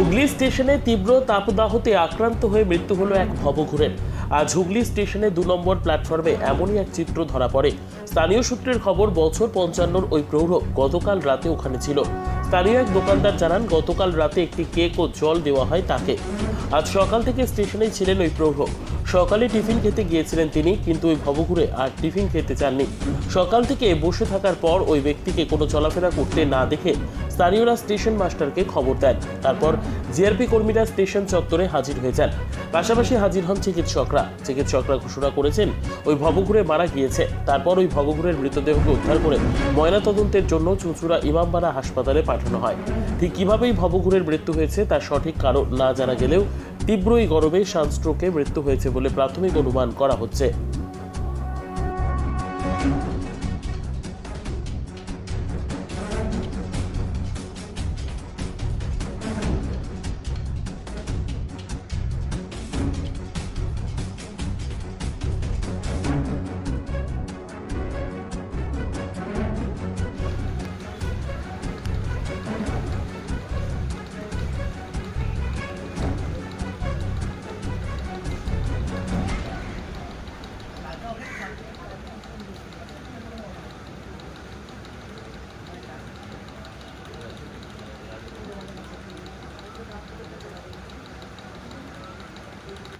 হুগলি স্টেশনে তীব্র তাপদাহতে আক্রান্ত হয়ে মৃত্যু হলো এক ভবঘুরের। আজ হুগলি স্টেশনে দু নম্বর প্ল্যাটফর্মে এমনই এক চিত্র ধরা পড়ে। স্থানীয় সূত্রের খবর, বছর পঞ্চান্নর ওই প্রৌঢ় গতকাল রাতে ওখানে ছিল। স্থানীয় এক দোকানদার জানান, গতকাল রাতে একটি কেক ও জল দেওয়া হয় তাকে। আজ সকাল থেকে স্টেশনেই ছিলেন ওই প্রৌঢ়। সকালে টিফিন খেতে গিয়েছিলেন তিনি, কিন্তু ওই ভবঘুরে আর টিফিন খেতে চাননি। সকাল থেকে বসে থাকার পর ওই ব্যক্তিকে কোনো চলাফেরা করতে না দেখে স্থানীয়রা স্টেশন মাস্টারকে খবর দেন। তারপর জিআরপি কর্মীরা স্টেশন চত্বরে হাজির হয়ে যান। পাশাপাশি হাজির হন চিকিৎসকরা। চিকিৎসকরা ঘোষণা করেছেন, ওই ভবঘুরে মারা গিয়েছে। তারপর ওই ভবঘুরের মৃতদেহকে উদ্ধার করে ময়নাতদন্তের জন্য চুঁচুড়া ইমামবাড়া হাসপাতালে পাঠানো হয়। ঠিক কিভাবেই ভবঘুরের মৃত্যু হয়েছে তার সঠিক কারণ না জানা গেলেও তীব্র এই গরমে সানস্ট্রোকে মৃত্যু হয়েছে বলে প্রাথমিক অনুমান করা হচ্ছে।